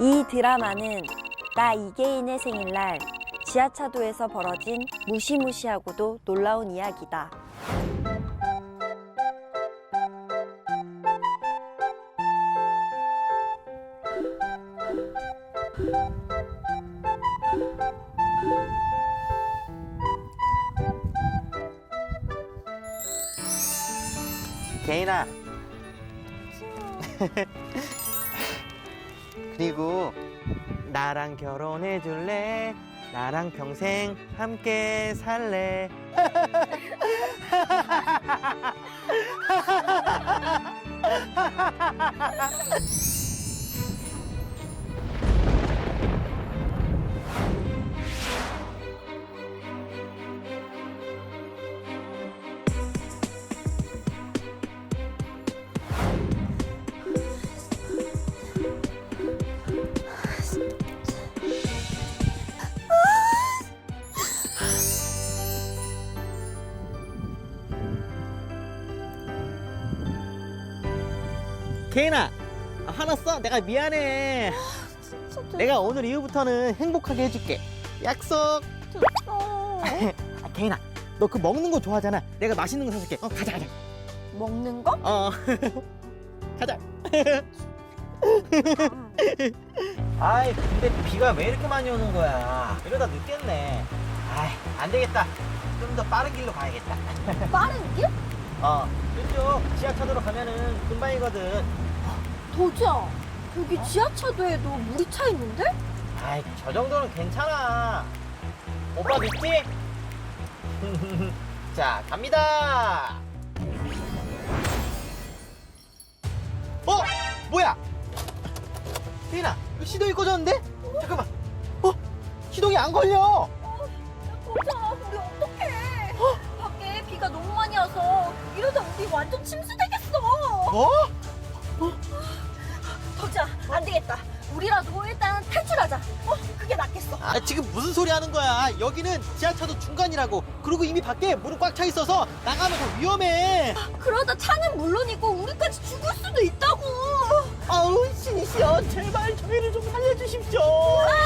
이 드라마는 나 이계인의 생일날 지하차도에서 벌어진 무시무시하고도 놀라운 이야기다. 개인아. 그리고 나랑 결혼해 줄래? 나랑 평생 함께 살래. 개인아, 아, 화났어? 내가 미안해. 내가 오늘 이후부터는 행복하게 해줄게. 약속. 어, 아, 개인아, 너 그 먹는 거 좋아하잖아. 내가 맛있는 거 사줄게. 어, 가자, 가자. 먹는 거? 어, 가자. 아이, 근데 비가 왜 이렇게 많이 오는 거야? 이러다 늦겠네. 아이, 안 되겠다. 좀 더 빠른 길로 가야겠다. 빠른 길? 어, 이쪽 지하차도로 가면은 금방이거든. 도지야, 여기 지하차도에도 물이 차 있는데? 아이, 저 정도는 괜찮아. 오빠 믿지? 자, 갑니다. 어? 뭐야? 혜인아, 이거 시동이 꺼졌는데? 잠깐만. 어? 시동이 안 걸려. 도지야, 우리 어떡해? 밖에 비가 너무 많이 와서 이러다 우리 완전 침수되겠어. 뭐? 도지야, 안 되겠다. 우리라도 일단 탈출하자. 어, 그게 낫겠어. 아, 지금 무슨 소리 하는 거야? 여기는 지하차도 중간이라고. 그리고 이미 밖에 물은 꽉 차 있어서 나가면 더 위험해. 그러다 차는 물론이고 우리까지 죽을 수도 있다고. 아우, 신이시여, 제발 저희를 좀 살려주십시오. 아,